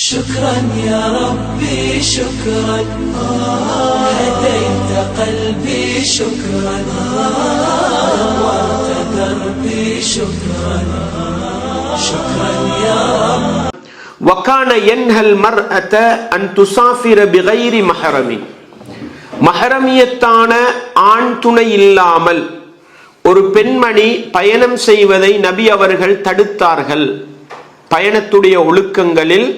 شكرا يا ربي شكرا هديت قلبي شكرا نورت دربي شكرا شكرا يا رب وكان ينهى المرأة أن تسافر بغير محرم மஹரமியத்தான ஆண் துணை இல்லாமல் ஒரு பெண்மணி பயணம் செய்வதை நபி அவர்கள் தடுத்தார்கள் பயணத்துடைய ஒழுக்கங்களில்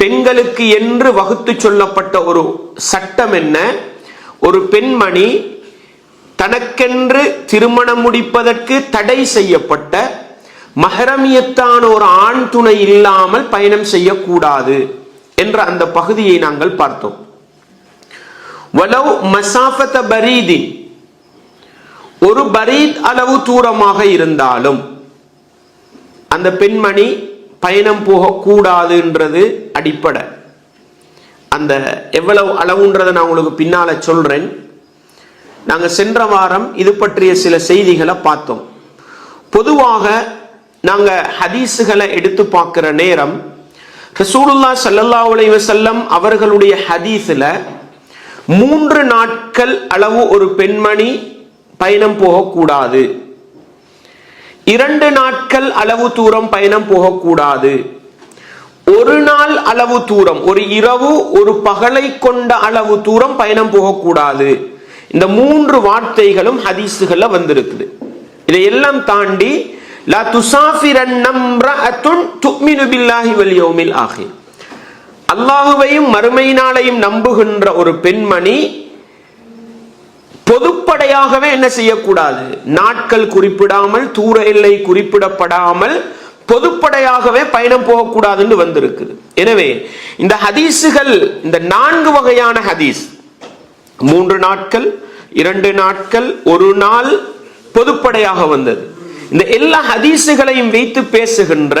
பெண்களுக்கு என்று வகுத்து சொல்லப்பட்ட ஒரு சட்டம் என்ன? ஒரு பெண்மணி தனக்கென்று திருமணம் முடிப்பதற்கு தடை செய்யப்பட்ட மஹரமியத்தான ஒரு ஆண் துணை இல்லாமல் பயணம் செய்யக்கூடாது என்ற அந்த பகுதியை நாங்கள் பார்த்தோம். வலவ் மசாஃபத பரீதின் ஒரு பரீத் அளவு தூரமாக இருந்தாலும் அந்த பெண்மணி பயணம் போகக்கூடாதுன்றது அடிப்படை. அந்த எவ்வளவு அளவுன்றதை நான் உங்களுக்கு பின்னால சொல்றேன். நாங்கள் சென்ற வாரம் இது பற்றிய சில செய்திகளை பார்த்தோம். பொதுவாக நாங்கள் ஹதீஸுகளை எடுத்து பார்க்குற நேரம் ரசூலுல்லா சல்லல்லா அலைஹி அவர்களுடைய ஹதீஸில் மூன்று நாட்கள் அளவு ஒரு பெண்மணி பயணம் போகக்கூடாது. இரண்டு நாட்கள் அளவு தூரம் பயணம் போகக்கூடாது. ஒரு நாள் அளவு தூரம் ஒரு இரவு ஒரு பகலை கொண்ட அளவு தூரம் பயணம் போகக்கூடாது. இந்த மூன்று வார்த்தைகளும் ஹதீஸுகள்ல வந்திருக்குது. இதையெல்லாம் தாண்டி லா துசாஃபிரன்னம் ரஅத்துன் துக்மினு பில்லாஹி அல்லாஹுவையும் மறுமை நாளையும் நம்புகின்ற ஒரு பெண்மணி பொதுப்படையாகவே என்ன செய்யக்கூடாது? நாட்கள் குறிப்பிடாமல் தூர எல்லை குறிப்பிடப்படாமல் பொதுப்படையாகவே பயணம் போகக்கூடாதுன்னு வந்திருக்குது. எனவே இந்த ஹதீஸுகள் இந்த நான்கு வகையான ஹதீஸ். மூன்று நாட்கள் இரண்டு நாட்கள் ஒரு நாள் பொதுப்படையாக வந்தது. இந்த எல்லா ஹதீஸுகளையும் வைத்து பேசுகின்ற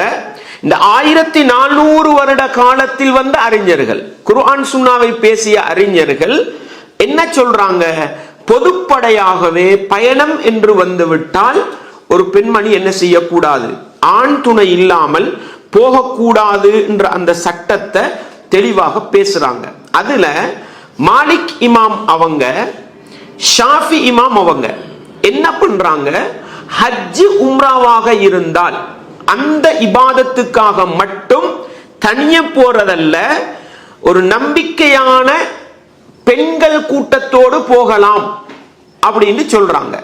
இந்த ஆயிரத்தி நானூறு வருட காலத்தில் வந்த அறிஞர்கள் குர்ஆன் சுன்னாவை பேசிய அறிஞர்கள் என்ன சொல்றாங்க? பொதுப்படையாகவே பயணம் என்று வந்துவிட்டால் ஒரு பெண்மணி என்ன செய்யக்கூடாது? ஆண் துணை இல்லாமல் போகக்கூடாது என்ற அந்த சட்டத்தை தெளிவாக பேசுறாங்க. அதுல மாலிக் இமாம் அவங்க ஷாஃபி இமாம் அவங்க என்ன பண்றாங்க? ஹஜ்ஜு உம்ராவாக இருந்தால் அந்த இபாதத்துக்காக மட்டும் தனிய போறதல்ல ஒரு நம்பிக்கையான பெண்கள் கூட்டத்தோடு போகலாம் அப்படின்னு சொல்றாங்க.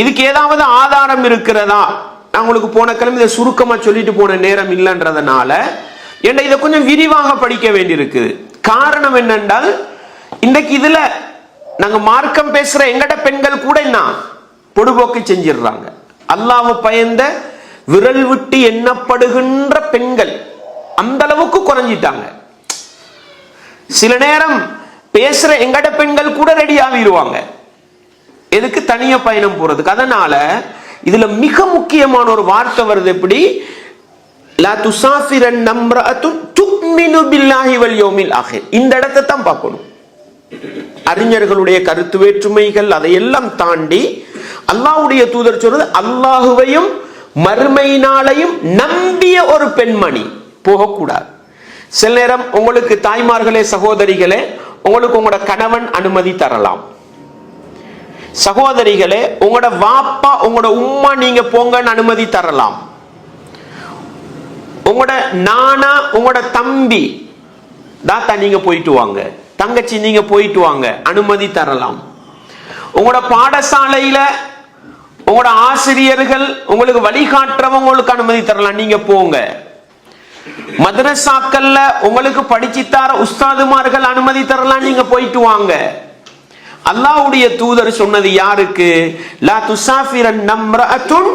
இதுக்கு ஏதாவது ஆதாரம் இருக்கிறதா? நான் உங்களுக்கு போன கிழமை இதை சுருக்கமாக சொல்லிட்டு போன நேரம் இல்லைன்றதுனால என்ன இதை கொஞ்சம் விரிவாக படிக்க வேண்டியிருக்குது காரணம் என்னென்றால் இன்றைக்கு இதில் நாங்கள் மார்க்கம் பேசுகிற எங்கட பெண்கள் கூட என்ன பொடுபோக்கு செஞ்சிடுறாங்க. அல்லாஹ் பயந்த விரல் விட்டு எண்ணப்படுகின்ற பெண்கள் அந்த அளவுக்கு குறைஞ்சிட்டாங்க. சில நேரம் பேசுற எங்கட பெண்கள் கூட ரெடி ஆகிடுவாங்க எதுக்கு தனியா பயணம் போறதுக்கு? அதனால இதுல மிக முக்கியமான ஒரு வார்த்தை வருது எப்படி? லா துசாஃபிரன் நம்ரஅத்து துக்மினு பில்லாஹி வல் யௌமில் இந்த இடத்தை தான் பார்க்கணும். அறிஞர்களுடைய கருத்து வேற்றுமைகள் அதையெல்லாம் தாண்டி அல்லாஹ்வுடைய தூதர் சொல்றது அல்லாஹுவையும் மறுமை நாளையும் நம்பிய ஒரு பெண்மணி போகக்கூடாது. சில நேரம் உங்களுக்கு தாய்மார்களே சகோதரிகளே உங்களுக்கு உங்களோட கணவன் அனுமதி தரலாம். சகோதரிகளே உங்களோட வாப்பா உங்களோட உம்மா நீங்க போங்கன்னு அனுமதி தரலாம். உங்களோட நானா உங்களோட தம்பி தாத்தா நீங்க போயிட்டு வாங்க. தங்கச்சி நீங்க போயிட்டு வாங்க அனுமதி தரலாம். உங்களோட பாடசாலையில உங்களோட ஆசிரியர்கள் உங்களுக்கு வழிகாட்டுறவங்க உங்களுக்கு அனுமதி தரலாம் நீங்க போங்க. மதரசாக்கள்ல உங்களுக்கு படிச்சுத்தார உஸ்தாதுமார்கள் அனுமதி தரலாம் நீங்க போயிட்டு வாங்க. அல்லாஹ்வுடைய தூதர் சொன்னது யாருக்கு? லா துசாஃபிரன் நம்ரஅத்துன்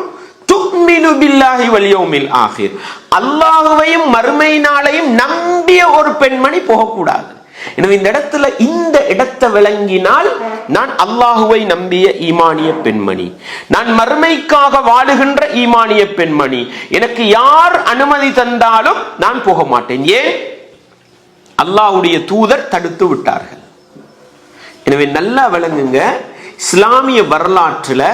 துக்மினு பில்லாஹி வலியோமில் யௌமில் ஆகிர் அல்லாஹ்வையும் மறுமை நாளையும் நம்பிய ஒரு பெண்மணி போகக்கூடாது. எனவே இந்த இடத்துல இந்த இடத்தை விளங்கினால் நான் அல்லாஹுவை நம்பிய ஈமானிய பெண்மணி. நான் மறுமைக்காக வாழுகின்ற ஈமானிய பெண்மணி. எனக்கு யார் அனுமதி தந்தாலும் நான் போக மாட்டேன். ஏன்? அல்லாஹ்வுடைய தூதர் தடுத்து விட்டார்கள். எனவே நல்லா விளங்குங்க. இஸ்லாமிய வரலாற்றில்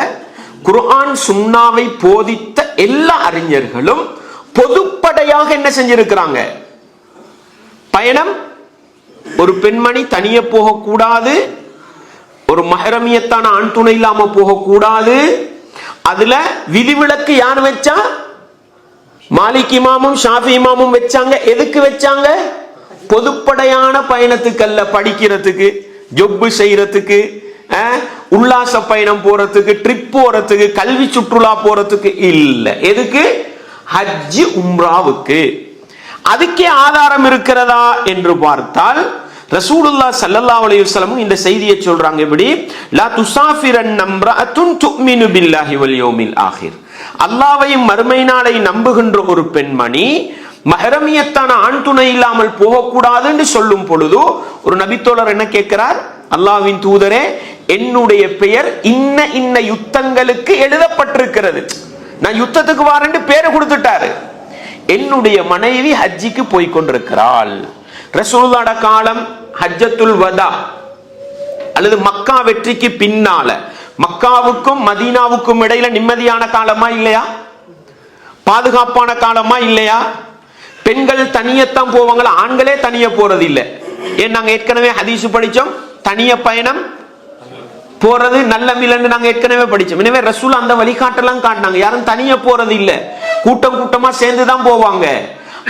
குர்ஆன் சுன்னாவை போதித்த எல்லா அறிஞர்களும் பொதுப்படையாக என்ன செஞ்சிருக்கிறாங்க? பயணம். ஒரு பெண்மணி தனியே போகக்கூடாது. ஒரு மஹரமியத்தான ஆண் துணை இல்லாம போகக்கூடாது. அதுல விதிவிலக்கு யார் வச்சா? மாலிக் இமாமும் ஷாஃபி இமாமும் வச்சாங்க. எதுக்கு வச்சாங்க? பொதுப்படையான பயணத்துக்கல்ல படிக்கிறதுக்கு. ஜொப்பு செய்யறதுக்கு அஹ், உல்லாச பயணம் போறதுக்கு ட்ரிப் போறதுக்கு கல்வி சுற்றுலா போறதுக்கு இல்ல. எதுக்கு? ஹஜ்ஜி உம்ராவுக்கு. அதுக்கே ஆதாரம் இருக்கிறதா என்று பார்த்தால் ரசூலுல்லாஹ் சல்லல்லா அலைஹி இந்த செய்தியை சொல்றாங்க. இப்படி லா துசாஃபிரன் துன் துமினு பில்லாஹி வல் யௌமில் ஆகிர் அல்லாஹ்வையும் மறுமை நாளை நம்புகின்ற ஒரு பெண்மணி மஹரமியத்தான ஆண் துணை இல்லாமல் போகக்கூடாதுன்னு சொல்லும் பொழுது ஒரு நபித்தோழர் என்ன கேட்கிறார்? அல்லாஹ்வின் தூதரே என்னுடைய பெயர் இன்ன இன்ன யுத்தங்களுக்கு எழுதப்பட்டிருக்கிறது. நான் யுத்தத்துக்கு வாரேன்னு பேரை கொடுத்துட்டாரு. என்னுடைய மனைவி ஹஜ்ஜிக்கு போய் கொண்டிருக்கிறாள். காலம் ஹஜ்ஜத்துல் வதா அல்லது மக்கா வெற்றிக்கு பின்னால. மக்காவுக்கும் மதீனாவுக்கும் இடையில நிம்மதியான காலமா இல்லையா? பாதுகாப்பான காலமா இல்லையா? பெண்கள் தனியத்தான் போவாங்களா? ஆண்களே தனிய போறது இல்லை ஏன் நாங்க ஏற்கனவே ஹதீசு படிச்சோம்? தனிய பயணம் போறது நல்ல மில்லன்னு நாங்க ஏற்கனவே படிச்சோம். எனவே ரசூல் அந்த வழிகாட்டெல்லாம் காட்டினாங்க. யாரும் தனியா போறது இல்ல கூட்டம் கூட்டமா சேர்ந்து தான் போவாங்க.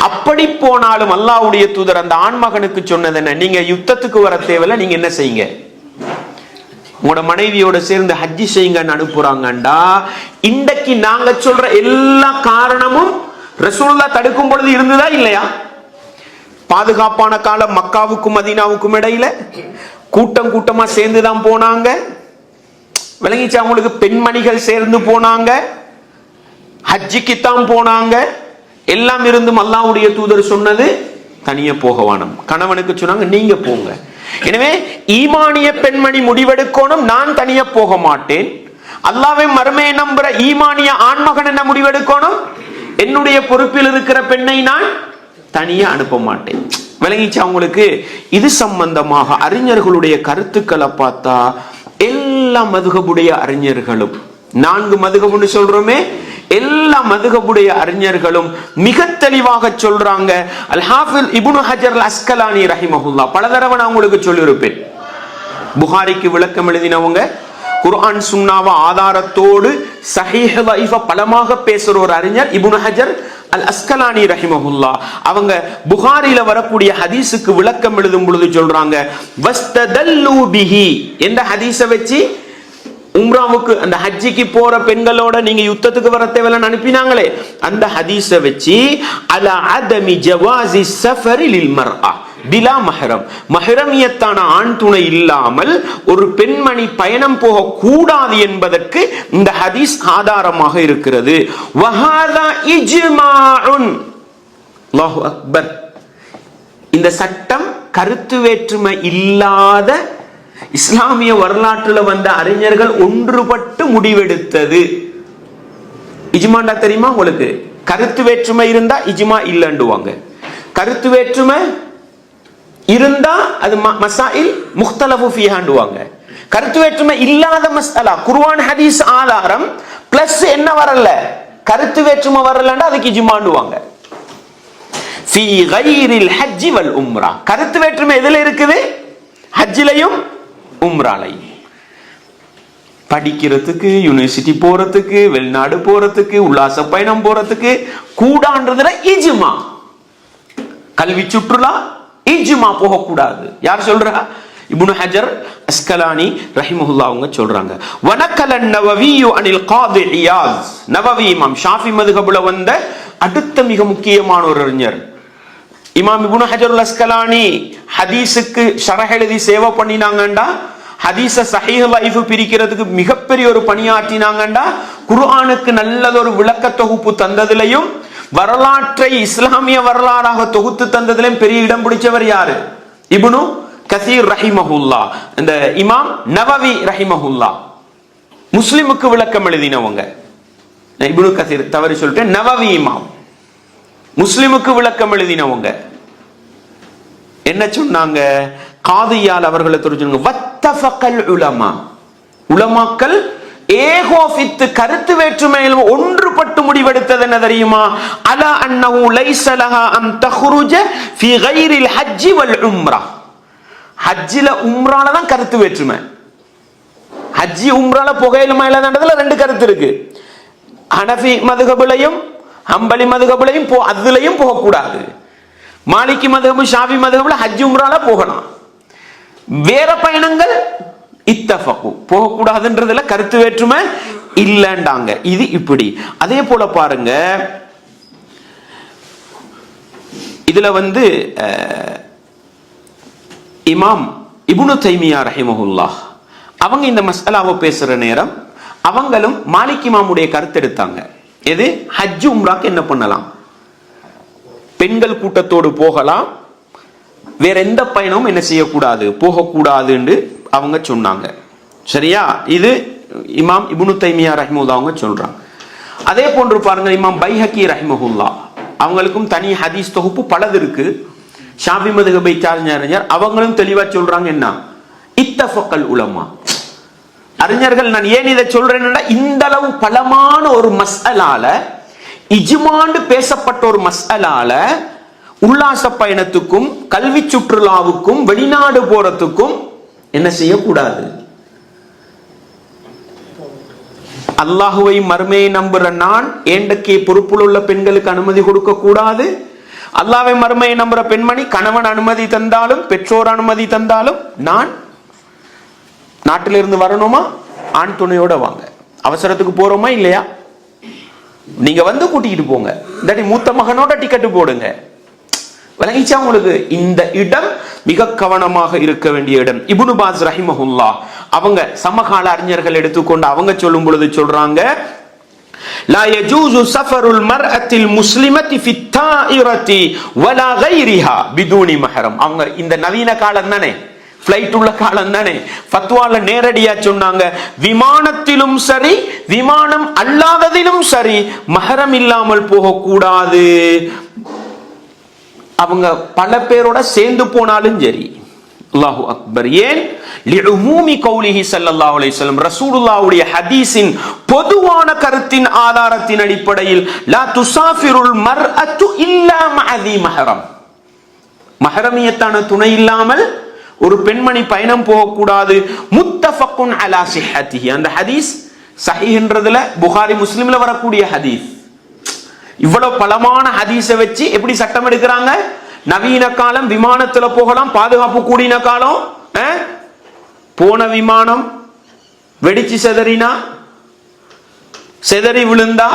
அப்படி போனாலும் அல்லாஹ்வுடைய தூதர் அந்த ஆண்மகனுக்கு சொன்னது என்ன? நீங்க யுத்தத்துக்கு வர தேவையில்ல நீங்க என்ன செய்யுங்க? உங்களோட மனைவியோட சேர்ந்து ஹஜ்ஜி செய்யுங்கன்னு அனுப்புறாங்கண்டா. இன்றைக்கு நாங்க சொல்ற எல்லா காரணமும் ரசூல்லா தடுக்கும் பொழுது இருந்ததா இல்லையா? பாதுகாப்பான காலம் மக்காவுக்கும் மதீனாவுக்கும் இடையில கூட்டம் கூட்டமா சேர்ந்து தான் போனாங்க. விளங்கிச்சு அவங்களுக்கு பெண்மணிகள் சேர்ந்து போனாங்க. ஹஜ்ஜிக்கு தான் போனாங்க. எல்லாம் இருந்தும் அல்லாவுடைய தூதர் சொன்னது தனியே போக வேணும். கணவனுக்கு சொன்னாங்க நீங்க போங்க. எனவே ஈமானிய பெண்மணி முடிவெடுக்கணும் நான் தனியே போக மாட்டேன். அல்லாவே மறுமையை நம்புற ஈமானிய ஆண்மகன் என்ன முடிவெடுக்கணும்? என்னுடைய பொறுப்பில் இருக்கிற பெண்ணை நான் தனியே அனுப்ப மாட்டேன். விளங்கிச்சு அவங்களுக்கு இது சம்பந்தமாக அறிஞர்களுடைய கருத்துக்களை பார்த்தா எல்லா மதுகபுடைய அறிஞர்களும் நான்கு மதுகபுன்னு சொல்றோமே எல்லா மதுகபுடைய அறிஞர்களும் மிக தெளிவாக சொல்றாங்க. அல் ஹாஃபில் இபுனு ஹஜர் அஸ்கலானி ரஹிமஹுல்லா பல தடவை நான் உங்களுக்கு சொல்லியிருப்பேன். புகாரிக்கு விளக்கம் எழுதினவங்க குர்ஆன் சுன்னாவ ஆதாரத்தோடு சஹீஹ் லைஃப பலமாக பேசுற ஒரு அறிஞர் இபுன் ஹஜர் அல் அஸ்கலானி ரஹிமஹுல்லா. அவங்க புகாரில வரக்கூடிய ஹதீஸுக்கு விளக்கம் எழுதும் பொழுது சொல்றாங்க வஸ்ததல்லு பிஹி. எந்த ஹதீஸை வச்சு? உம்ராவுக்கு அந்த ஹஜ்ஜிக்கு போற பெண்களோட நீங்க யுத்தத்துக்கு வர தேவையில்லைன்னு அனுப்பினாங்களே. அந்த ஹதீஸ வச்சு அல அதமி ஜவாசி சஃபரில் மர்ஆ பிலா மஹரம் மஹரமியத்தான ஆண் துணை இல்லாமல் ஒரு பெண்மணி பயணம் போக கூடாது என்பதற்கு இந்த ஹதீஸ் ஆதாரமாக இருக்கிறது. அக்பர். இந்த சட்டம் கருத்து வேற்றுமை இல்லாத இஸ்லாமிய வரலாற்றுல வந்த அறிஞர்கள் ஒன்றுபட்டு முடிவெடுத்தது. இஜ்மாண்டா தெரியுமா உங்களுக்கு? கருத்து வேற்றுமை இருந்தா இஜ்மா இல்லைண்டுவாங்க கருத்து வேற்றுமை இருந்தா அது ம- மசாயில் முக்தலபு ஃபீஹாண்டுவாங்க கருத்து வேற்றுமை இல்லாத மசாலா குர்வான் ஹதீஸ் ஆதாரம் பிளஸ் என்ன வரல? கருத்து வேற்றுமை வரலன்னா அதுக்கு இஜ்மாண்டுவாங்க ஃபீ கைரில் ஹஜ்ஜி வல் உம்ரா. கருத்து வேற்றுமை எதுல இருக்குது? ஹஜ்ஜிலையும் உம்ராலையும். படிக்கிறதுக்கு யூனிவர்சிட்டி போறதுக்கு வெளிநாடு போறதுக்கு உல்லாச பயணம் போறதுக்கு கூடான்றதுல இஜுமா. கல்வி சுற்றுலா இஜ்மா போகக்கூடாது. யார் சொல்றா? இப்னு ஹஜர் அஸ்கலானி ரஹிமுல்லா அவங்க சொல்றாங்க. வனக்கல நவவியு அனில் காதி இயாஸ். நவவி இமாம் ஷாஃபி மதுகபுல வந்த அடுத்த மிக முக்கியமான ஒரு அறிஞர். இமாம் இபுனு ஹஜருல் அஸ்கலானி ஹதீஸுக்கு ஷரஹ் எழுதி சேவை பண்ணினாங்கண்டா. ஹதீஸ சஹீஹ் லைஃப் பிரிக்கிறதுக்கு மிகப்பெரிய ஒரு பணியாற்றினாங்கண்டா. குர்ஆனுக்கு நல்லதொரு விளக்க தொகுப்பு தந்ததுலையும் வரலாற்றை இஸ்லாமிய வரலாறாக தொகுத்து தந்ததிலும் பெரிய இடம் பிடிச்சவர் யாரு? இபுனு கசீர் ரஹிமஹுல்லா. இந்த இமாம் நவவி ரஹிமஹுல்லா. முஸ்லிமுக்கு விளக்கம் எழுதினவங்க. இபுனு கசீர் தவறி சொல்லிட்டேன் நவவி இமாம். முஸ்லிமுக்கு விளக்கம் எழுதினவங்க. என்ன சொன்னாங்க? காதியால் அவர்களை தெரிஞ்சுங்க வத்தஃபக்கல் உலமா. உலமாக்கள் ஏகோபித்து கருத்து வேற்றுமையில் ஒன்றுபட்டு முடிவெடுத்தது என்ன தெரியுமா? அல அன்னஹு லைஸ லஹா அன் தஹ்ருஜ ஃபீ கைரில் ஹஜ்ஜி வல் உம்ரா. ஹஜ்ஜில உம்ரால தான் கருத்து வேற்றுமை. ஹஜ்ஜி உம்ரால புகையிலுமா இல்லாததுல ரெண்டு கருத்து இருக்கு. ஹனஃபி மதுகபுலையும் அம்பலி மதுகபுலையும் போ அதுலையும் போகக்கூடாது. மாலிக்கு மதுகபு ஷாஃபி மதுகபுல ஹஜ்ஜி உம்ரால போகலாம். வேற பயணங்கள் இத்தஃபகு. போகக்கூடாதுன்றதுல கருத்து வேற்றுமை. இல்லைண்டாங்க இது இப்படி. அதே போல பாருங்க. இதுல வந்து இமாம் இபுனு தைமியா ரஹிமஹுல்லா அவங்க இந்த மசாலாவை பேசுற நேரம் அவங்களும் மாலிக் இமாமுடைய கருத்து எடுத்தாங்க. எது? ஹஜ் உம்ராக்கு என்ன பண்ணலாம்? பெண்கள் கூட்டத்தோடு போகலாம். வேற எந்த பயணமும் என்ன செய்யக்கூடாது? போகக்கூடாதுன்னு அவங்க சொன்னாங்க. சரியா? இது இமாம் இபுனு தைமியா ரஹிமுல்லா அவங்க சொல்றாங்க. அதே போன்று பாருங்க இமாம் பைஹக்கி ரஹிமஹுல்லா அவங்களுக்கும் தனி ஹதீஸ் தொகுப்பு பலது இருக்கு. ஷாபி மதுகபை சார்ந்த அறிஞர் அவங்களும் தெளிவா சொல்றாங்க என்ன? இத்தஃபக்கல் உலமா. அறிஞர்கள் நான் ஏன் இதை சொல்றேன்னா இந்த அளவு பலமான ஒரு மஸ்அலால இஜுமாண்டு பேசப்பட்ட ஒரு மஸ்அலால உல்லாச பயணத்துக்கும் கல்வி சுற்றுலாவுக்கும் வெளிநாடு போறதுக்கும் என்ன செய்யக்கூடாது? அல்லாஹுவை மறுமையை நம்புற நான் ஏண்டக்கே பொறுப்பில் உள்ள பெண்களுக்கு அனுமதி கொடுக்க கூடாது? அல்லாவை மறுமையை நம்புற பெண்மணி கணவன் அனுமதி தந்தாலும் பெற்றோர் அனுமதி தந்தாலும் நான் நாட்டிலிருந்து வரணுமா? ஆண் துணையோட வாங்க. அவசரத்துக்கு போறோமா இல்லையா? நீங்க வந்து கூட்டிகிட்டு போங்க. இல்லாட்டி மூத்த மகனோட டிக்கெட்டு போடுங்க. விளங்கிச்சா உங்களுக்கு இந்த இடம் மிக கவனமாக இருக்க வேண்டிய இடம். இபுனு பாஸ் ரஹிமஹுல்லா அவங்க சமகால அறிஞர்கள் எடுத்துக்கொண்டு அவங்க சொல்லும் பொழுது சொல்றாங்க لا يجوز سفر المرأة المسلمة في الطائرة ولا غيرها بدون محرم அவங்க இந்த நவீன காலம் தானே ஃப்ளைட் உள்ள காலம் தானே ஃபத்வால நேரடியா சொன்னாங்க விமானத்திலும் சரி விமானம் அல்லாததிலும் சரி மஹரம் இல்லாமல் போகக்கூடாது அவங்க பல பேரோட சேர்ந்து போனாலும் சரி அல்லாஹு அக்பர் ஏன்? லிஉமூமி கௌலிஹி ஸல்லல்லாஹு அலைஹி வஸல்லம் ரசூலுல்லாஹ்வுடைய ஹதீஸின் பொதுவான கருத்தின் ஆதாரத்தின் அடிப்படையில் லா துசாஃபிருல் மர்அத்து இல்லா மஅதி மஹரம். மஹரமியத்தான துணை இல்லாமல் ஒரு பெண்மணி பயணம் போகக்கூடாது. முத்தஃபக்குன் அலா சிஹத்திஹி அந்த ஹதீஸ் சஹீஹ்ன்றதுல புகாரி முஸ்லிம்ல வரக்கூடிய ஹதீஸ். இவ்வளவு பலமான ஹதீஸை வச்சு எப்படி சட்டம் எடுக்கிறாங்க? நவீன காலம் விமானத்துல போகலாம் பாதுகாப்பு கூடின காலம் போன விமானம் வெடிச்சு செதறினா? செதறி விழுந்தா?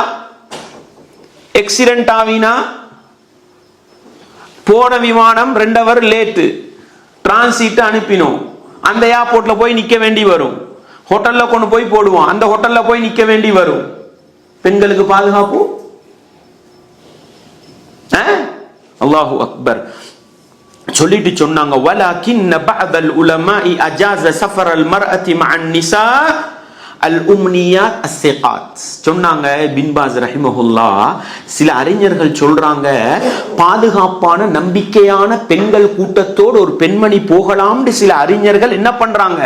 எக்ஸிடென்ட் ஆவினா? போன விமானம் ரெண்டு அவர் லேட்டு டிரான்சிட் அனுப்பினோம். அந்த ஏர்போர்ட்ல போய் நிக்க வேண்டி வரும். ஹோட்டல்ல கொண்டு போய் போடுவோம். அந்த ஹோட்டல்ல போய் நிக்க வேண்டி வரும். பெண்களுக்கு பாதுகாப்பு? அல்லாஹு அக்பர் சொல்லிட்டு சொன்னாங்க வலக்கின் பஅதல் உலமாஇ அஜாஸ சஃபரல் மர்அதி மஅன் நிசா அல் உம்னியாத் அஸ்ஸிகாத் சொன்னாங்க பின்பாஸ் ரஹிமஹுல்லா. சில அறிஞர்கள் சொல்றாங்க பாதுகாப்பான நம்பிக்கையான பெண்கள் கூட்டத்தோடு ஒரு பெண்மணி போகலாம்னு சில அறிஞர்கள் என்ன பண்றாங்க?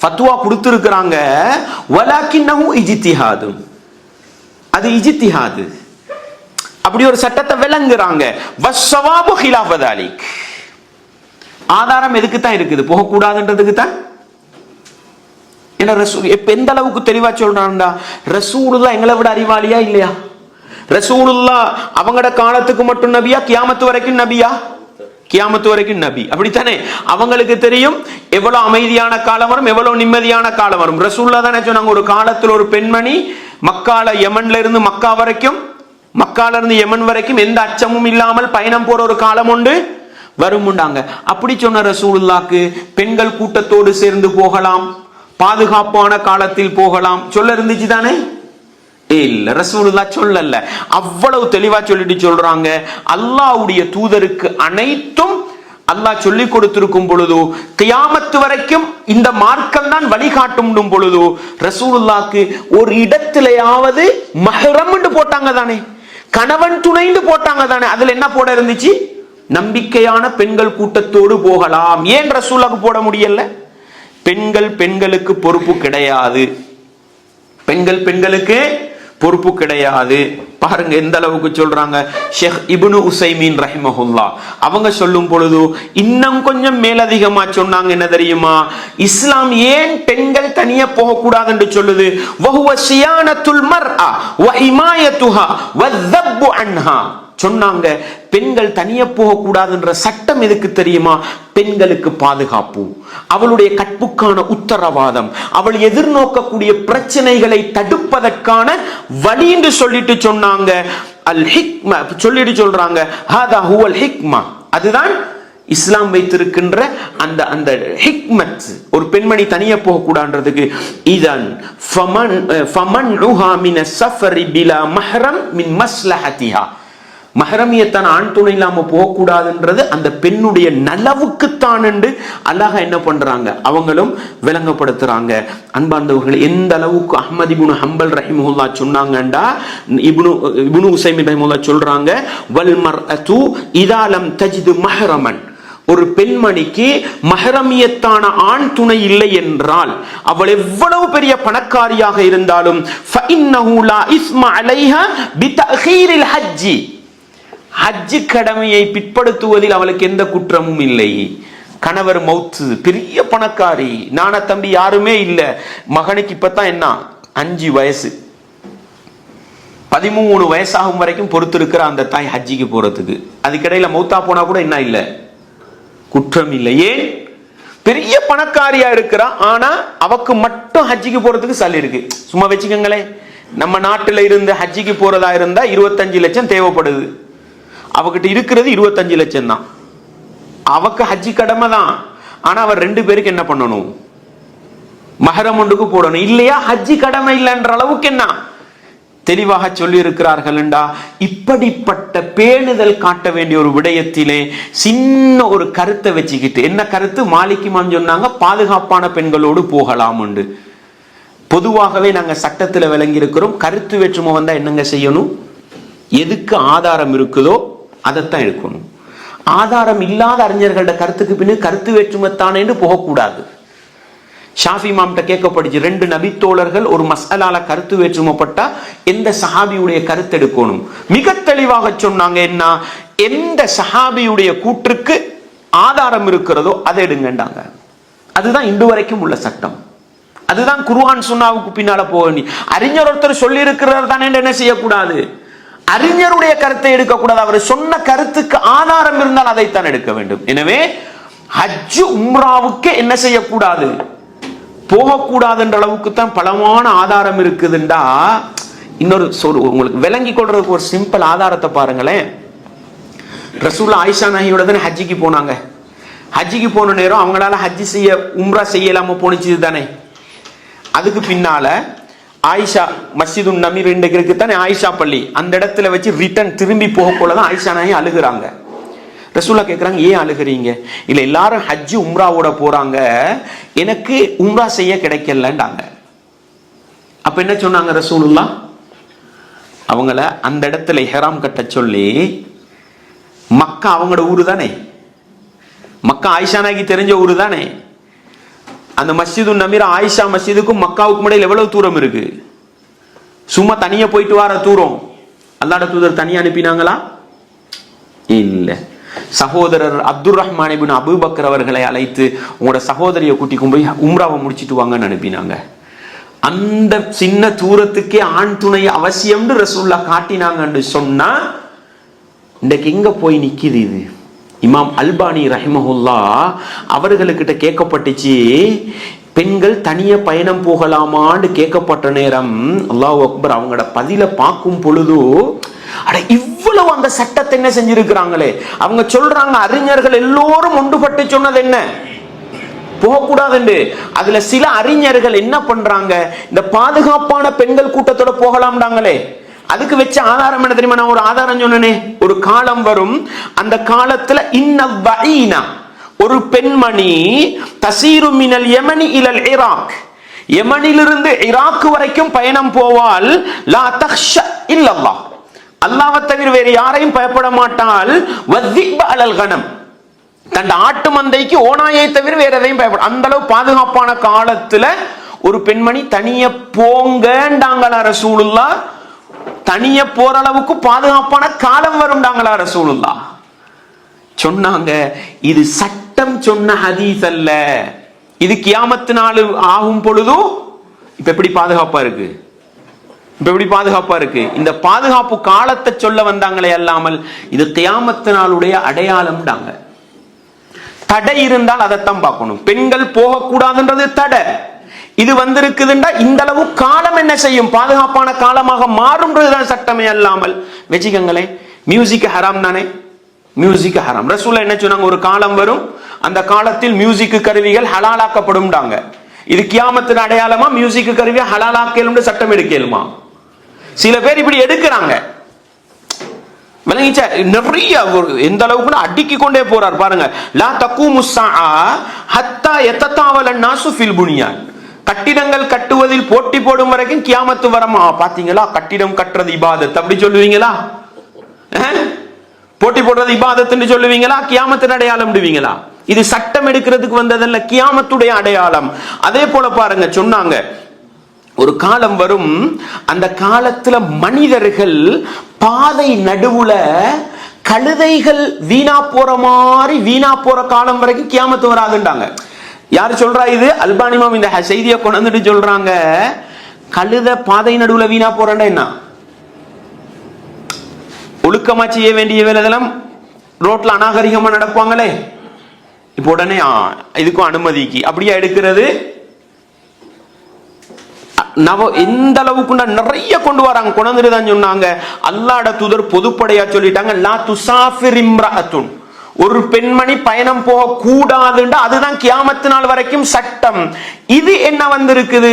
ஃபத்வா கொடுத்திருக்கிறாங்க வலாக்கின்னஹு இஜித்திஹாது அது இஜித்திஹாது. அப்படி ஒரு சட்டத்தை விளங்குறாங்க. வசவாபு ஹிலாஃப ஆதாரம் எதுக்கு தான் இருக்குது? போகக்கூடாதுன்றதுக்கு தான் ஏன்னா ரசூ இப்ப எந்த அளவுக்கு தெளிவா சொல்றான்டா? ரசூலுல்லா எங்களை விட அறிவாளியா இல்லையா? ரசூலுல்லா அவங்களோட காலத்துக்கு மட்டும் நபியா? கியாமத்து வரைக்கும் நபியா? கியாமத்து வரைக்கும் நபி. அப்படித்தானே? அவங்களுக்கு தெரியும் எவ்வளவு அமைதியான காலம் வரும் எவ்வளவு நிம்மதியான காலம் வரும். ரசூல்லா தானே சொன்னாங்க ஒரு காலத்துல ஒரு பெண்மணி மக்கால யமன்ல இருந்து மக்கா வரைக்கும் மக்கால எமன் வரைக்கும் எந்த அச்சமும் இல்லாமல் பயணம் போற ஒரு காலம் உண்டு. வருமுண்டாங்க அப்படி சொன்ன ரசூலுல்லாக்கு பெண்கள் கூட்டத்தோடு சேர்ந்து போகலாம். பாதுகாப்பான காலத்தில் போகலாம். சொல்ல இருந்துச்சு தானே? இல்ல ரசூலுல்லா சொல்லல. அவ்வளவு தெளிவா சொல்லிட்டு சொல்றாங்க. அல்லாஹ்வுடைய தூதருக்கு அனைத்தும் அல்லாஹ் சொல்லி கொடுத்திருக்கும் பொழுதோ கியாமத்து வரைக்கும் இந்த மார்க்கம் தான் வழிகாட்டும் பொழுதோ ரசூலுல்லாக்கு ஒரு இடத்திலேயாவது மஹரம்னு போட்டாங்க தானே? கணவன் துணைந்து போட்டாங்க தானே. அதுல என்ன போட இருந்துச்சு? நம்பிக்கையான பெண்கள் கூட்டத்தோடு போகலாம். ஏன் ரசூலுக்கு போட முடியல? பெண்கள் பெண்களுக்கு பொறுப்பு கிடையாது. பெண்கள் பெண்களுக்கு பொறுப்பு கிடையாது. பாருங்க எந்த அளவுக்கு சொல்றாங்க? ஷேக் இபுனு உசைமீன் ரஹிமஹுல்லா. அவங்க சொல்லும் பொழுது இன்னும் கொஞ்சம் மேலதிகமா சொன்னாங்க என்ன தெரியுமா? இஸ்லாம் ஏன் பெண்கள் தனியா போக கூடாது என்று சொல்லுது? வஹுவ சியானத்துல் மர்ஆ வ இமாயத்துஹா வ அன்ஹா. சொன்னாங்க பெண்கள் தனியே போகக்கூடாதுன்ற சட்டம் எதுக்கு தெரியுமா? பெண்களுக்கு பாதுகாப்பு. அவளுடைய கற்புக்கான உத்தரவாதம் அவள் எதிர்நோக்கக்கூடிய பிரச்சனைகளை தடுப்பதற்கான வழி என்று சொல்லிட்டு சொன்னாங்க. அல் ஹிக்மா சொல்லிட்டு சொல்றாங்க ஹாதா ஹுவல் ஹிக்மா. அதுதான் இஸ்லாம் வைத்திருக்கின்ற அந்த அந்த ஹிக்மத். ஒரு பெண்மணி தனியா போக கூடாதுன்றதுக்கு இதன் ஃபமன் ஃபமன் மின சஃபரி பிலா மஹரம் மின் மஸ்லஹத்திஹா. மஹரமியத்தான் ஆண் துணை இல்லாம போகக்கூடாதுன்றது அந்த பெண்ணுடைய நலவுக்குத்தான் என்று அல்லாஹ் என்ன பண்றாங்க? அவங்களும் விளங்கப்படுத்துறாங்க. அன்பார்ந்தவர்கள் எந்த அளவுக்கு அஹமது இபுனு ஹம்பல் ரஹிமுல்லா சொன்னாங்கண்டா? இப்னு இபுனு உசைமின் ரஹிமுல்லா சொல்றாங்க வல் மர்அது இதாலம் தஜிது மஹரமன். ஒரு பெண்மணிக்கு மஹரமியத்தான ஆண் துணை இல்லை என்றால் அவள் எவ்வளவு பெரிய பணக்காரியாக இருந்தாலும் ஹஜ்ஜு கடமையை பிற்படுத்துவதில் அவளுக்கு எந்த குற்றமும் இல்லை. கணவர் மௌத்து பெரிய பணக்காரி. நான தம்பி யாருமே இல்லை. மகனுக்கு இப்பதான் என்ன? அஞ்சு வயசு. பதிமூணு வயசாகும் வரைக்கும் பொறுத்திருக்கிற அந்த தாய் ஹஜ்ஜிக்கு போறதுக்கு. அதுக்கிடையில மௌத்தா போனா கூட என்ன இல்லை? குற்றம் இல்லை. ஏன்? பெரிய பணக்காரியா இருக்கிறா. ஆனா அவக்கு மட்டும் ஹஜ்ஜிக்கு போறதுக்கு சல்லி இருக்கு. சும்மா வச்சுக்கோங்களேன். நம்ம நாட்டுல இருந்து ஹஜ்ஜிக்கு போறதா இருந்தா இருபத்தஞ்சு லட்சம் தேவைப்படுது. அவகிட்ட இருக்கிறது இருபத்தஞ்சு லட்சம் தான். அவக்கு ஹஜ்ஜி கடமை தான். ஆனா அவர் ரெண்டு பேருக்கு என்ன பண்ணணும்? மஹரம் ஒன்றுக்கு போடணும். இல்லையா? ஹஜ்ஜி கடமை இல்லைன்ற அளவுக்கு என்ன? தெளிவாக சொல்லி இருக்கிறார்கள்டா இப்படிப்பட்ட பேணுதல் காட்ட வேண்டிய ஒரு விடயத்திலே சின்ன ஒரு கருத்தை வச்சுக்கிட்டு என்ன கருத்து? மாலிக்குமான் சொன்னாங்க பாதுகாப்பான பெண்களோடு போகலாம் உண்டு. பொதுவாகவே நாங்கள் சட்டத்தில் விளங்கி இருக்கிறோம் கருத்து வேற்றுமை வந்தால் என்னங்க செய்யணும்? எதுக்கு ஆதாரம் இருக்குதோ அதைத்தான் எடுக்கணும். ஆதாரம் இல்லாத அறிஞர்களோட கருத்துக்கு பின்னு கருத்து வேற்றுமைத்தானேன்னு போகக்கூடாது. ஷாஃபி மாம்கிட்ட கேட்கப்படுச்சு ரெண்டு நபித்தோழர்கள் ஒரு மசாலால கருத்து வேற்றுமைப்பட்டா எந்த சஹாபியுடைய கருத்து எடுக்கணும்? மிக தெளிவாக சொன்னாங்க என்ன? எந்த சஹாபியுடைய கூற்றுக்கு ஆதாரம் இருக்கிறதோ அதை எடுங்கண்டாங்க அதுதான் இன்று வரைக்கும் உள்ள சட்டம். அதுதான் குருவான் சுன்னாவுக்கு பின்னால போக வேண்டிய அறிஞர் ஒருத்தர் சொல்லி இருக்கிறார் தானே என்ன செய்யக்கூடாது? அறிஞருடைய கருத்தை எடுக்கக்கூடாது. அவர் சொன்ன கருத்துக்கு ஆதாரம் இருந்தால் அதைத்தான் எடுக்க வேண்டும். எனவே ஹஜ்ஜு உம்ராவுக்கு என்ன செய்யக்கூடாது? போகக்கூடாதுன்ற அளவுக்கு தான் பலமான ஆதாரம் இருக்குதுண்டா. இன்னொரு சொல் உங்களுக்கு விளங்கி கொள்றதுக்கு ஒரு சிம்பிள் ஆதாரத்தை பாருங்களேன். ரசூல் ஆயிஷா நஹியோட தானே ஹஜ்ஜிக்கு போனாங்க. ஹஜ்ஜிக்கு போன நேரம் அவங்களால ஹஜ்ஜி செய்ய உம்ரா செய்யலாம போனுச்சு தானே அதுக்கு பின்னால ஆயிஷா மஸ்ஜிது நமீர் இன்றைக்கு இருக்கு தானே ஆயிஷா பள்ளி. அந்த இடத்துல வச்சு ரிட்டர்ன் திரும்பி போக தான் ஆயிஷா நாயி அழுகுறாங்க. ரசூல்லா கேட்குறாங்க ஏன் அழுகுறீங்க? இல்லை எல்லாரும் ஹஜ்ஜு உம்ராவோட போகிறாங்க எனக்கு உம்ரா செய்ய கிடைக்கலன்றாங்க. அப்போ என்ன சொன்னாங்க ரசூலுல்லா அவங்கள அந்த இடத்துல ஹெராம் கட்ட சொல்லி மக்கா அவங்களோட ஊர் தானே? மக்கா ஆயிஷா நாய்க்கு தெரிஞ்ச ஊர் தானே? அந்த மஸ்ஜிது நமீர் ஆயிஷா மஸ்ஜிதுக்கும் மக்காவுக்கும் இடையில் எவ்வளவு தூரம் இருக்கு? சும்மா தனியா போயிட்டு வர தூரம். அல்லாட தூதர் தனியா அனுப்பினாங்களா? இல்ல. சகோதரர் அப்துல் ரஹ்மான் இபின் அபுபக்கர் அவர்களை அழைத்து உங்களோட சகோதரியை கூட்டிக்கும் போய் உம்ராவை முடிச்சிட்டு வாங்கன்னு அனுப்பினாங்க. அந்த சின்ன தூரத்துக்கே ஆண் துணை அவசியம்னு ரசூல்லா காட்டினாங்கன்னு சொன்னா இன்றைக்கு எங்க போய் நிக்குது இது? இமாம் அல்பானி ரஹிமஹுல்லா அவர்களுக்கிட்ட கேட்கப்பட்டுச்சு பெண்கள் தனிய பயணம் போகலாமான்னு கேட்கப்பட்ட நேரம் அல்லாஹ் அக்பர் அவங்களோட பதில பார்க்கும் பொழுது அட இவ்வளவு அந்த சட்டத்தை என்ன செஞ்சிருக்கிறாங்களே? அவங்க சொல்றாங்க அறிஞர்கள் எல்லோரும் ஒன்றுபட்டு சொன்னது என்ன? போகக்கூடாதுண்டு. அதுல சில அறிஞர்கள் என்ன பண்றாங்க? இந்த பாதுகாப்பான பெண்கள் கூட்டத்தோட போகலாம்டாங்களே. அதுக்கு வச்ச ஆதாரம் என்ன தெரியுமா? நான் ஒரு ஆதாரம் சொன்னனே. ஒரு காலம் வரும். அந்த காலத்துல இன்ன ஒரு பெண்மணி தசீரு மினல் யமனி இலல் இராக். யமனிலிருந்து ஈராக் வரைக்கும் பயணம் போவால் லா தக்ஷ இல்லல்லா அல்லாஹ்வை தவிர வேறு யாரையும் பயப்பட மாட்டாள். வத்திப அலல் கணம் தன் ஆட்டு மந்தைக்கு ஓனாயை தவிர வேற எதையும் பயப்பட அந்த அளவு பாதுகாப்பான காலத்துல ஒரு பெண்மணி தனிய போங்கண்டாங்களா ரசூலுல்லா தனிய போற அளவுக்கு பாதுகாப்பான காலம் வரும்டாங்களா ரசூலுல்லா சொன்னாங்க இது சட்டம் சொன்ன ஹதீஸ் அல்ல. இது கியாமத்து நாள் ஆகும் பொழுதும் இப்ப எப்படி பாதுகாப்பா இருக்கு? இப்ப எப்படி பாதுகாப்பா இருக்கு? இந்த பாதுகாப்பு காலத்தை சொல்ல வந்தாங்களே அல்லாமல் இது கியாமத்து நாளுடைய அடையாளம்டாங்க. தடை இருந்தால் அதைத்தான் பார்க்கணும். பெண்கள் போகக்கூடாதுன்றது தடை. இது வந்திருக்குதுண்டா இந்த அளவு காலம் என்ன செய்யும்? பாதுகாப்பான காலமாக மாறும்ன்றதுதான் சட்டமே அல்லாமல். வச்சுக்கங்களேன் மியூசிக் ஹராம் தானே? மியூசிக் ஹராம் ரசூலா என்ன சொன்னாங்க? ஒரு காலம் வரும் அந்த காலத்தில் மியூசிக் கருவிகள் ஹலாலாக்கப்படும்டாங்க. இது கியாமத்தின் அடையாளமா? மியூசிக் கருவியை ஹலாலாக்கலும்னு சட்டம் எடுக்கலுமா? சில பேர் இப்படி எடுக்கிறாங்க. விளங்கிச்சா? நிறைய எந்த அளவுக்கு அடுக்கி கொண்டே போறார். பாருங்க. லா தக்கு முஸ்ஸா ஹத்தா எத்தத்தாவல நாசு ஃபில் புனியான் கட்டிடங்கள் கட்டுவதில் போட்டி போடும் வரைக்கும் கியாமத்து வரமா. பாத்தீங்களா? கட்டிடம் கட்டுறது இபாதத். அப்படி சொல்லுவீங்களா? போட்டி போடுறது இபாதத்துன்னு சொல்லுவீங்களா? கியாமத்தின் அடையாளம் விடுவீங்களா? இது சட்டம் எடுக்கிறதுக்கு வந்ததல்ல கியாமத்துடைய அடையாளம். அதே போல பாருங்க சொன்னாங்க. ஒரு காலம் வரும் அந்த காலத்துல மனிதர்கள் பாதை நடுவுல கழுதைகள் வீணா போற மாதிரி வீணா போற காலம் வரைக்கும் கியாமத்து வராதுண்டாங்க யார் சொல்றா இது? அல்பானிமாம் இந்த செய்தியை கொண்டு சொல்றாங்க. கழுத பாதை நடுவில் வீணா போறேன்னா என்ன? ஒழுக்கமா செய்ய வேண்டிய வேலைதெல்லாம் ரோட்ல அநாகரிகமா நடப்பாங்களே. இப்போ உடனே இதுக்கும் அனுமதிக்கு அப்படியா எடுக்கிறது? நவ எந்த அளவுக்கு நிறைய கொண்டு வராங்க. கொண்டு தான் சொன்னாங்க. அல்லாட தூதர் பொதுப்படையா சொல்லிட்டாங்க லா துசாஃபிர் இம்ரஅத்துன் ஒரு பெண்மணி பயணம் போக கூடாதுன்றா அதுதான் கியாமத்து நாள் வரைக்கும் சட்டம். இது என்ன வந்திருக்குது?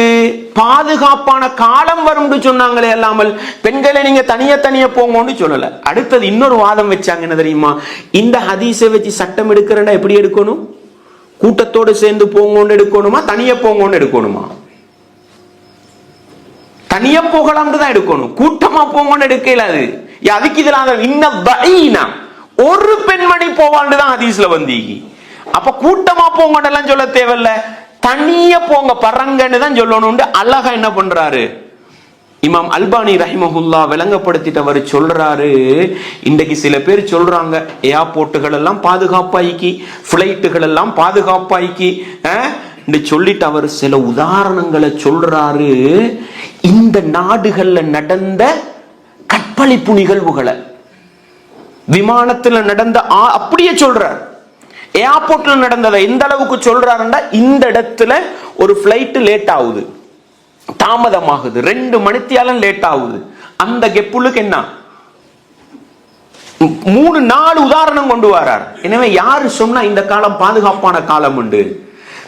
பாதுகாப்பான காலம் வரும்னு சொன்னாங்களே அல்லாமல் பெண்களை நீங்க தனியா தனியா போங்கன்னு சொல்லல. அடுத்தது இன்னொரு வாதம் வச்சாங்க என்ன தெரியுமா? இந்த ஹதீஸை வச்சு சட்டம் எடுக்கிறேன்னா எப்படி எடுக்கணும்? கூட்டத்தோடு சேர்ந்து போங்கன்னு எடுக்கணுமா? தனியா போங்கன்னு எடுக்கணுமா? தனியா போகலாம்னு தான் எடுக்கணும். கூட்டமா போங்கன்னு எடுக்கல அது. அதுக்கு இதில் ஆதாரம். இன்ன ஒரு பெண்மணி போவான்னு தான் ஹதீஸ்ல வந்தீங்க அப்ப கூட்டமா போங்கன்னு எல்லாம் சொல்ல தேவையில்ல. தனிய போங்க பறங்கன்னு தான் சொல்லணும்னு அழகா என்ன பண்றாரு? இமாம் அல்பானி ரஹிமஹுல்லா விளங்கப்படுத்திட்டவர் சொல்றாரு. இன்றைக்கு சில பேர் சொல்றாங்க ஏர்போர்ட்டுகள் எல்லாம் பாதுகாப்பாய்க்கு பிளைட்டுகள் எல்லாம் பாதுகாப்பாய்க்கு என்று சொல்லிட்டு அவர் சில உதாரணங்களை சொல்றாரு. இந்த நாடுகள்ல நடந்த கற்பழிப்பு நிகழ்வுகளை விமானத்துல நடந்த ஆ- அப்படியே சொல்றார். ஏர்போர்ட்ல நடந்ததை எந்த அளவுக்கு சொல்றாருன்னா இந்த இடத்துல ஒரு பிளைட் லேட் ஆகுது. தாமதமாகுது. ரெண்டு மணித்தியாலும் லேட் ஆகுது. அந்த கெப்புளுக்கு என்ன? மூணு நாலு உதாரணம் கொண்டு வரார். எனவே யாரு சொன்னா இந்த காலம் பாதுகாப்பான காலம் உண்டு?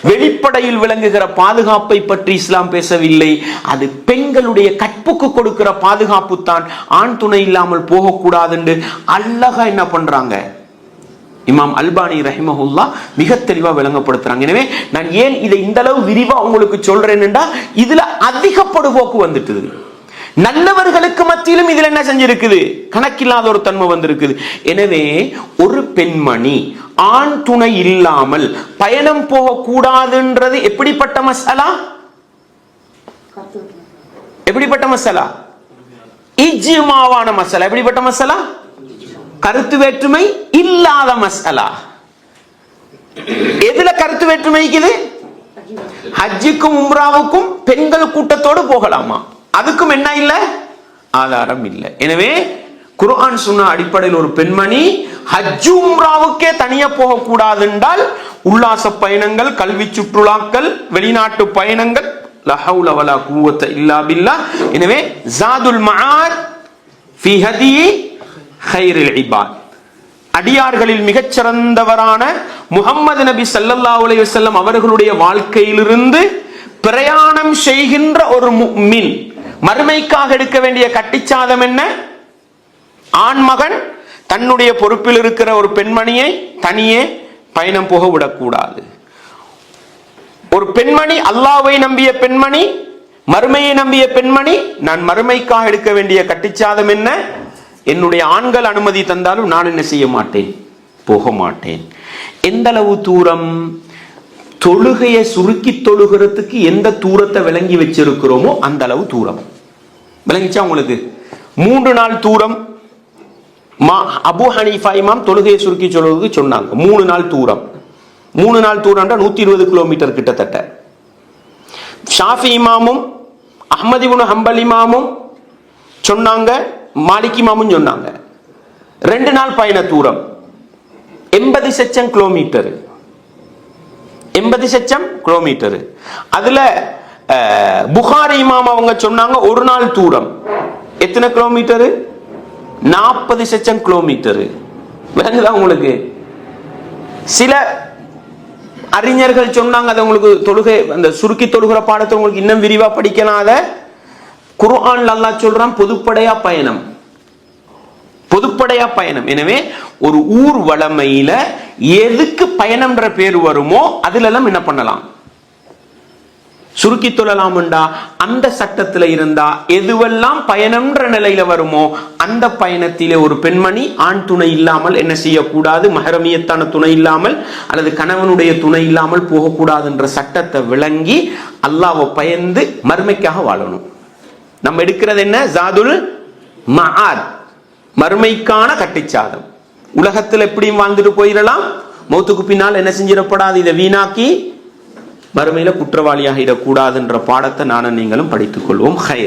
வெளிப்படையில் விளங்குகிற பாதுகாப்பை பற்றி இஸ்லாம் பேசவில்லை. அது பெண்களுடைய கற்புக்கு கொடுக்கிற பாதுகாப்பு தான் ஆண் துணை இல்லாமல் போகக்கூடாது என்று அழகா என்ன பண்றாங்க? இமாம் அல்பானி ரஹிமஹுல்லா மிக தெளிவா விளங்கப்படுத்துறாங்க. எனவே நான் ஏன் இதை இந்த அளவு விரிவா உங்களுக்கு சொல்றேன்டா இதுல அதிகப்படுபோக்கு வந்துட்டு வந்துட்டுது. நல்லவர்களுக்கு மத்தியிலும் இதுல என்ன செஞ்சிருக்குது? கணக்கில்லாத ஒரு தன்மை வந்திருக்குது. எனவே ஒரு பெண்மணி ஆண் துணை இல்லாமல் பயணம் போக கூடாதுன்றது எப்படிப்பட்ட மசாலா? எப்படிப்பட்ட மசாலா? இஜ்மாவான மசாலா. எப்படிப்பட்ட மசாலா? கருத்து வேற்றுமை இல்லாத மசாலா. எதுல கருத்து வேற்றுமை இருக்குது? ஹஜ்ஜுக்கும் உம்ராவுக்கும் பெண்கள் கூட்டத்தோடு போகலாமா? அதுக்கும் என்ன இல்லை? ஆதாரம் இல்லை. எனவே குர்ஆன் சொன்ன அடிப்படையில் ஒரு பெண்மணி ஹஜ்ஜு உம்ராவுக்கே தனியா போகக்கூடாது என்றால் உல்லாச பயணங்கள் கல்வி சுற்றுலாக்கள் வெளிநாட்டு பயணங்கள் லஹவுல வலா குவத்த இல்லா பில்லா. எனவே ஜாதுல் மார் ஃபி ஹதி ஹைரில் இபாத். அடியார்களில் மிகச்சிறந்தவரான முகம்மது நபி சல்லல்லா உலக செல்லம் அவர்களுடைய வாழ்க்கையிலிருந்து பிரயாணம் செய்கின்ற ஒரு முஃமின். மறுமைக்காக எடுக்க வேண்டிய கட்டிச்சாதம் என்ன? ஆண்மகன் தன்னுடைய பொறுப்பில் இருக்கிற ஒரு பெண்மணியை தனியே பயணம் போக விடக்கூடாது. ஒரு பெண்மணி அல்லாவை நம்பிய பெண்மணி மறுமையை நம்பிய பெண்மணி நான் மறுமைக்காக எடுக்க வேண்டிய கட்டிச்சாதம் என்ன? என்னுடைய ஆண்கள் அனுமதி தந்தாலும் நான் என்ன செய்ய மாட்டேன்? போக மாட்டேன். எந்த அளவு தூரம்? தொழுகையை சுருக்கி தொழுகிறதுக்கு எந்த தூரத்தை விளங்கி வச்சிருக்கிறோமோ அந்த அளவு தூரம். விளங்கிச்சா உங்களுக்கு? மூன்று நாள் தூரம். மா அபு ஹனீஃபா இமாம் தொழுகையை சுருக்கி சொல்வதுக்கு சொன்னாங்க. மூணு நாள் தூரம். மூணு நாள் தூரம்ன்றா நூத்தி இருபது கிலோமீட்டர் கிட்டத்தட்ட. ஷாஃபி இமாமும் அஹ்மது இப்னு ஹம்பல் இமாமும் சொன்னாங்க மாலிக் இமாமும் சொன்னாங்க. ரெண்டு நாள் பயண தூரம். எண்பது சச்சம் கிலோமீட்டர். எண்பது சச்சம் கிலோமீட்டர் அதுல புகார் இமாம் அவங்க சொன்னாங்க ஒரு நாள் தூரம். எத்தனை கிலோமீட்டர் நாற்பது சச்சம் கிலோமீட்டர் விளங்குதா உங்களுக்கு? சில அறிஞர்கள் சொன்னாங்க அது உங்களுக்கு தொழுகை அந்த சுருக்கி தொழுகிற பாடத்தை உங்களுக்கு இன்னும் விரிவா படிக்கலாம். அதை குர்ஆன்ல அல்லாஹ் சொல்றான் பொதுப்படையா பயணம். பொதுப்படையா பயணம். எனவே ஒரு ஊர் வளமையில எதுக்கு பயணம்ன்ற பேர் வருமோ அதுல எல்லாம் என்ன பண்ணலாம்? சுருக்கி தொழலாம்டா அந்த சட்டத்துல இருந்தா எதுவெல்லாம் பயணம்ன்ற நிலையில வருமோ அந்த பயணத்திலே ஒரு பெண்மணி ஆண் துணை இல்லாமல் என்ன செய்யக்கூடாது? மகரமியத்தான துணை இல்லாமல் அல்லது கணவனுடைய துணை இல்லாமல் போகக்கூடாதுன்ற சட்டத்தை விளங்கி அல்லாவை பயந்து மறுமைக்காக வாழணும். நம்ம எடுக்கிறது என்ன? ஜாதுல் மஹாத். மறுமைக்கான கட்டைச்சாதம். உலகத்தில் எப்படியும் வாழ்ந்துட்டு போயிடலாம். மௌத்துக்கு பின்னால் என்ன செஞ்சிடப்படாது? இதை வீணாக்கி மறுமையில குற்றவாளியாக இடக்கூடாதுன்ற பாடத்தை நானும் நீங்களும் படித்துக் கொள்வோம் ஹை